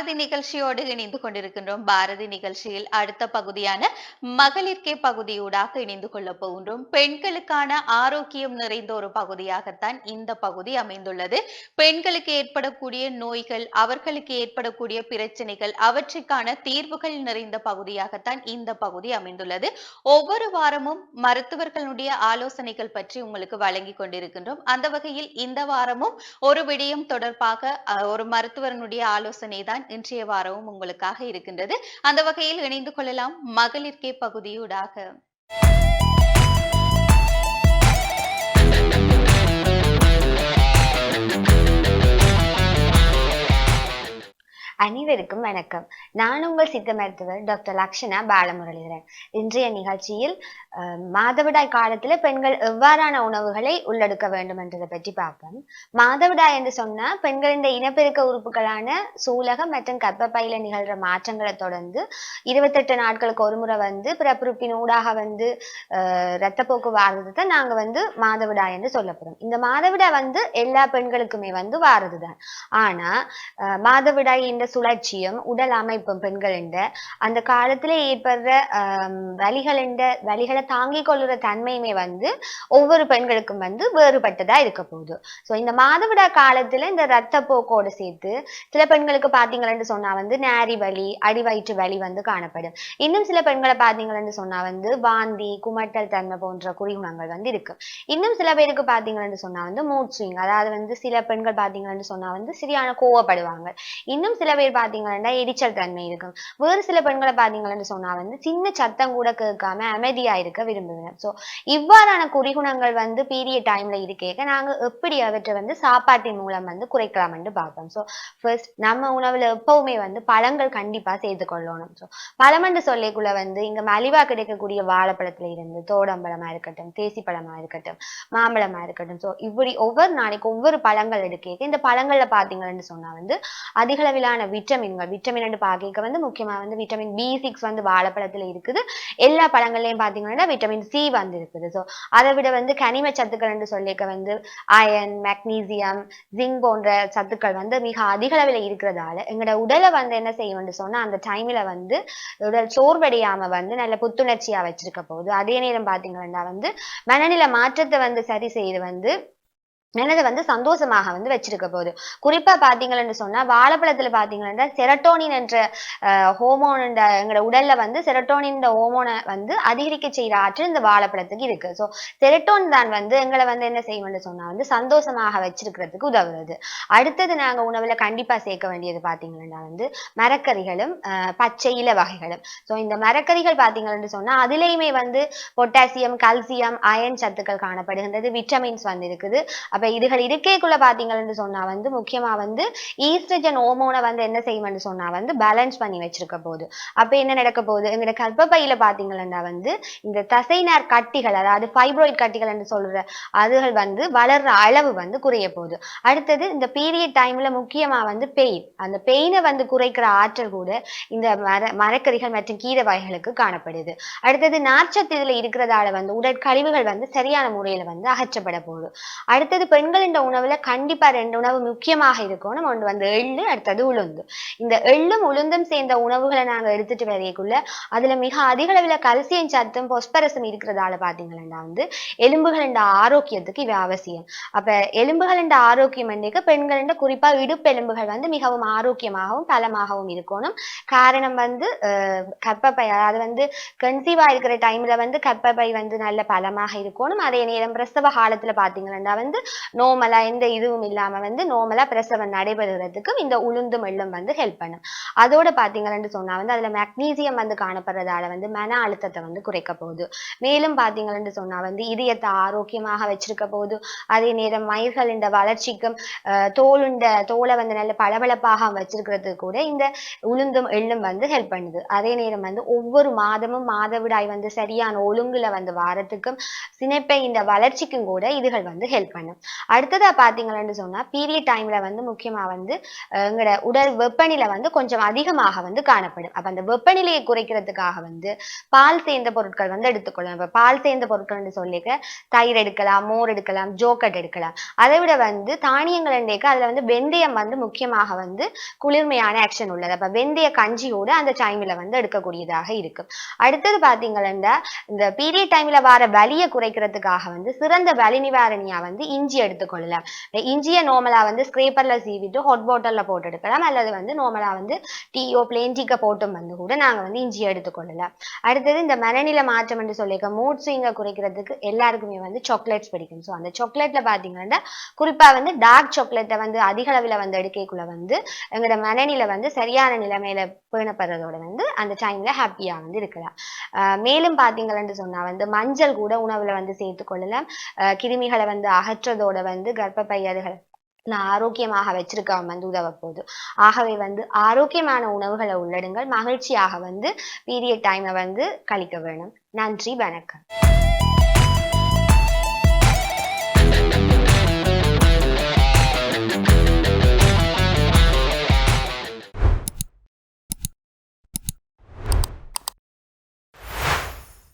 பாரதி நிகழ்ச்சியோடு இணைந்து கொண்டிருக்கின்றோம். பாரதி நிகழ்ச்சியில் அடுத்த பகுதியான மகளிர்கே பகுதியூடாக இணைந்து கொள்ள போகின்றோம். பெண்களுக்கான ஆரோக்கியம் நிறைந்த ஒரு பகுதியாகத்தான் இந்த பகுதி அமைந்துள்ளது. பெண்களுக்கு ஏற்படக்கூடிய நோய்கள் அவர்களுக்கு ஏற்படக்கூடிய பிரச்சனைகள் அவற்றுக்கான தீர்வுகள் நிறைந்த பகுதியாகத்தான் இந்த பகுதி அமைந்துள்ளது. ஒவ்வொரு வாரமும் மருத்துவர்களுடைய ஆலோசனைகள் பற்றி உங்களுக்கு வழங்கி கொண்டிருக்கின்றோம். அந்த வகையில் இந்த வாரமும் ஒரு விடயம் தொடர்பாக ஒரு மருத்துவரனுடைய ஆலோசனை தான் இன்றைய வாரமும் உங்களுக்காக இருக்கின்றது. அந்த வகையில் இணைந்து கொள்ளலாம் மகளிர்க்கே பகுதியூடாக. அனைவருக்கும் வணக்கம். நான் உங்கள் சித்த மருத்துவர் டாக்டர் லக்ஷனா பாலமுரளிதரன். இன்றைய நிகழ்ச்சியில் மாதவிடாய் காலத்துல பெண்கள் எவ்வாறான உணவுகளை உள்ளெடுக்க வேண்டும் என்றதை பற்றி பார்ப்போம். மாதவிடாய் என்று சொன்னா பெண்கள் இந்த இனப்பெருக்க உறுப்புகளான சூலகம் மற்றும் கர்ப்பப்பையில நிகழ்ற மாற்றங்களை தொடர்ந்து இருபத்தெட்டு நாட்களுக்கு ஒரு முறை வந்து பிறப்புறுப்பின் ஊடாக வந்து ரத்தப்போக்கு வாரது நாங்க வந்து மாதவிடாய் என்று சொல்லப்படும். இந்த மாதவிடாய் வந்து எல்லா பெண்களுக்குமே வந்து வாரதுதான். ஆனா மாதவிடாய் இந்த சுழற்சியும் உடல் அமைப்பும் பெண்களின் அந்த காலத்துல ஏற்படுற ஆஹ் வலிகளின் வலிகளை தாங்கிக் கொள்ளுற தன்மையுமே வந்து ஒவ்வொரு பெண்களுக்கும் வந்து வேறுபட்டதா இருக்க போகுது. ஸோ இந்த மாதவிடா காலத்துல இந்த ரத்த போக்கோடு சேர்த்து சில பெண்களுக்கு பாத்தீங்கன்னு சொன்னா வந்து நேரி வலி அடிவயிற்று வலி வந்து காணப்படும். இன்னும் சில பெண்களை பாத்தீங்கன்னு சொன்னா வந்து வாந்தி குமட்டல் தன்மை போன்ற குறிகுணங்கள் வந்து இருக்கு. இன்னும் சில பேருக்கு பாத்தீங்கன்னு சொன்னா வந்து மூட் ஸ்விங் அதாவது வந்து சில பெண்கள் பாத்தீங்கன்னு சொன்னா வந்து சரியான கோவப்படுவாங்க. இன்னும் சில பேர் பாத்தீங்கன்னா எரிச்சல் தன்மை இருக்கும். வேறு சில பெண்களை பாத்தீங்கன்னு சொன்னா வந்து சின்ன சத்தம் கூட கேட்காம அமைதியா இருக்க விரும்புவேன் ஸோ இவ்வாறான குறிகுணங்கள் வந்து பீரியட் டைம்ல இருக்கேக்க நாங்க எப்படி அவற்றை வந்து சாப்பாட்டின் மூலம் வந்து குறைக்கலாம் என்று பார்ப்போம். ஸோ ஃபர்ஸ்ட் நம்ம உணவுல எப்பவுமே வந்து பழங்கள் கண்டிப்பா சேர்த்து கொள்ளணும். ஸோ என்று சொல்லிக்குள்ள வந்து இங்க மலிவா கிடைக்கக்கூடிய வாழைப்பழத்துல இருந்து தோடம்பழமா இருக்கட்டும் தேசி பழமா இருக்கட்டும் மாம்பழமா இருக்கட்டும். ஸோ இப்படி ஒவ்வொரு நாளைக்கு ஒவ்வொரு பழங்கள் எடுக்க இந்த பழங்கள்ல பாத்தீங்கன்னு சொன்னா வந்து அதிகளவிலான விட்டமின்கள் விட்டமின் பார்க்க வந்து முக்கியமா வந்து விட்டமின் பி சிக்ஸ் வந்து வாழைப்பழத்துல இருக்குது. எல்லா பழங்கள்லயும் பாத்தீங்கன்னா விட்டமின் சி வந்து இருக்குது. ஸோ அதை விட வந்து கனிம சத்துக்கள் சொல்லிக்க வந்து அயன் மெக்னீசியம் ஜிங்க் போன்ற சத்துக்கள் வந்து மிக அதிக அளவில் இருக்கிறதால எங்களோட உடலை வந்து என்ன செய்யும்னு சொன்னா அந்த டைம்ல வந்து உடல் சோர்வடையாம வந்து நல்ல புத்துணர்ச்சியா வச்சிருக்க போகுது அதே நேரம் பாத்தீங்கன்னா வந்து மனநிலை மாற்றத்தை வந்து சரி செய்து வந்து மனதை வந்து சந்தோஷமாக வந்து வச்சிருக்க போகுது. குறிப்பா பாத்தீங்கன்னு சொன்னா வாழைப்பழத்துல பாத்தீங்கன்னா செரட்டோனின் என்ற ஹோமோன் எங்களோட உடல்ல வந்து செரட்டோனின் ஹோமோனை வந்து அதிகரிக்க செய்யற ஆற்றல் இந்த வாழைப்பழத்துக்கு இருக்கு. ஸோ செரட்டோன் தான் வந்து எங்களை வந்து என்ன செய்யும்னு சொன்னா வந்து சந்தோஷமாக வச்சிருக்கிறதுக்கு உதவுறது. அடுத்தது நாங்க உணவுல கண்டிப்பா சேர்க்க வேண்டியது பாத்தீங்கன்னா வந்து மரக்கறிகளும் பச்சை இல வகைகளும். ஸோ இந்த மரக்கறிகள் பாத்தீங்கன்னு சொன்னா அதுலயுமே வந்து பொட்டாசியம் கல்சியம் அயன் சத்துக்கள் காணப்படுகின்றது விட்டமின்ஸ் வந்து இருக்குது அப்ப இதுகள் இருக்கைக்குள்ள பாத்தீங்கன்னு சொன்னா வந்து முக்கியமா வந்து ஈஸ்ட்ரஜன் ஹோமோனை வந்து என்ன செய்யும்னு சொன்னா வந்து பேலன்ஸ் பண்ணி வச்சிருக்க போகுது அப்ப என்ன நடக்க போகுது? எங்களோட கர்ப்பப்பையில பாத்தீங்கன்னா வந்து இந்த தசைநார் கட்டிகள் அதாவது ஃபைப்ராய்ட் கட்டிகள் என்று சொல்ற அதுகள் வந்து வளர்ற அளவு வந்து குறைய போகுது. அடுத்தது இந்த பீரியட் டைம்ல முக்கியமா வந்து பெயின் அந்த பெயினை வந்து குறைக்கிற ஆற்றல் கூட இந்த மர மரக்கறிகள் மற்றும் கீரை வகைகளுக்கு காணப்படுது. அடுத்தது நார்ச்சத்து இதுல இருக்கிறதால வந்து உடற்கழிவுகள் வந்து சரியான முறையில வந்து அகற்றப்பட போகுது. அடுத்தது பெண்களின் உணவுல கண்டிப்பா ரெண்டு உணவு முக்கியமாக இருக்கணும் ஒன்று வந்து எள்ளு அடுத்தது உளுந்து. இந்த எள்ளும் உளுந்தும் சேர்ந்த உணவுகளை நாங்க எடுத்துட்டு வரையக்குள்ள அதுல மிக அதிக அளவுல கல்சியம் சத்தும் பொஸ்பரஸும் இருக்கிறதால பாத்தீங்கன்னா வந்து எலும்புகளின் ஆரோக்கியத்துக்கு இவை அவசியம். அப்ப எலும்புகளின் ஆரோக்கியம் என்னைக்கு பெண்களின் குறிப்பா இடுப்பு எலும்புகள் வந்து மிகவும் ஆரோக்கியமாகவும் பலமாகவும் இருக்கணும். காரணம் வந்து அஹ், கர்ப்பப்பை அதாவது வந்து கன்சீவா இருக்கிற டைம்ல வந்து கர்ப்பப்பை வந்து நல்ல பலமாக இருக்கணும். அதே நேரம் பிரசவ காலத்துல பாத்தீங்கன்னா வந்து நோமலா எந்த இதுவும் இல்லாம வந்து நோமலா பிரசவம் நடைபெறுறதுக்கும் இந்த உளுந்தும் மெல்லும் வந்து ஹெல்ப் பண்ணும். அதோட பாத்தீங்கன்னு சொன்னா வந்து அதுல மெக்னீசியம் வந்து காணப்படுறதால வந்து மன அழுத்தத்தை வந்து குறைக்க போகுது. மேலும் பாத்தீங்கன்னு சொன்னா வந்து இதயத்தை ஆரோக்கியமாக வச்சிருக்க போகுது. அதே நேரம் மயிர்கள் இந்த வளர்ச்சிக்கும் தோலுண்ட தோலை வந்து நல்ல பளபளப்பாக வச்சிருக்கிறதுக்கு கூட இந்த உளுந்தும் எள்ளும் வந்து ஹெல்ப் பண்ணுது. அதே நேரம் வந்து ஒவ்வொரு மாதமும் மாதவிடாய் வந்து சரியான ஒழுங்குல வந்து வாரத்துக்கும் சினைப்பை இந்த வளர்ச்சிக்கும் கூட இதுகள் வந்து ஹெல்ப் பண்ணும். அடுத்ததாக பாத்தீங்கன்னு சொன்னால் பீரியட் டைமில் வந்து முக்கியமாக வந்து எங்களோட உடல் வெப்பநிலை வந்து கொஞ்சம் அதிகமாக வந்து காணப்படும். அப்போ அந்த வெப்பநிலையை குறைக்கிறதுக்காக வந்து பால் சேர்ந்த பொருட்கள் வந்து எடுத்துக்கொள்ளலாம் இப்போ பால் சேர்ந்த பொருட்கள்னு சொல்லிக்க தயிர் எடுக்கலாம் மோர் எடுக்கலாம் ஜோக்கட் எடுக்கலாம். அதை விட வந்து தானியங்கள் என்றைக்கு அதில் வந்து வெந்தயம் வந்து முக்கியமாக வந்து குளிர்மையான ஆக்ஷன் உள்ளது. அப்போ வெந்தய கஞ்சியோடு அந்த டைமில் வந்து எடுக்கக்கூடியதாக இருக்கும். அடுத்தது பாத்தீங்கன்னா இந்த பீரியட் டைமில் வர வலியை குறைக்கிறதுக்காக வந்து சிறந்த வலி நிவாரணியாக வந்து இஞ்சி எடுத்துக்கொள்ளலாம். இஞ்சியை நார்மலா வந்து ஸ்க்ரேப்பர்ல சீவிட்டு ஹாட் பாட்டில்ல போட்டு எடுக்கலாம் அல்லது வந்து நார்மலா வந்து டீயோ பிளேன் போட்டும் வந்து கூட நாங்க வந்து இஞ்சியை எடுத்துக்கொள்ளலாம். அடுத்தது இந்த மனநிலை மாற்றம் என்று சொல்லியிருக்க மூட் ஸ்விங்கை குறைக்கிறதுக்கு எல்லாருக்குமே வந்து சாக்லேட்ஸ் பிடிக்கும். ஸோ அந்த சாக்லேட்ல பாத்தீங்கன்னா குறிப்பா வந்து டார்க் சாக்லேட்டை வந்து அதிக அளவில் வந்து எடுக்கக்குள்ள வந்து எங்களோட மனநிலை வந்து சரியான நிலைமையில பேணப்படுறதோட வந்து அந்த டைம்ல ஹாப்பியா வந்து இருக்கலாம். ஆஹ் மேலும் பாத்தீங்கன்னு சொன்னா வந்து மஞ்சள் கூட உணவுல வந்து சேர்த்துக்கொள்ளலாம். கிருமிகளை வந்து அகற்றதோட வந்து கர்ப்பப்பை அதுகளை நான் ஆரோக்கியமாக வச்சிருக்க வந்து உதவ போகுது. ஆகவே வந்து ஆரோக்கியமான உணவுகளை உள்ளடுங்கள். மகிழ்ச்சியாக வந்து பீரியட் டைமை வந்து கழிக்க வேணும். நன்றி வணக்கம்.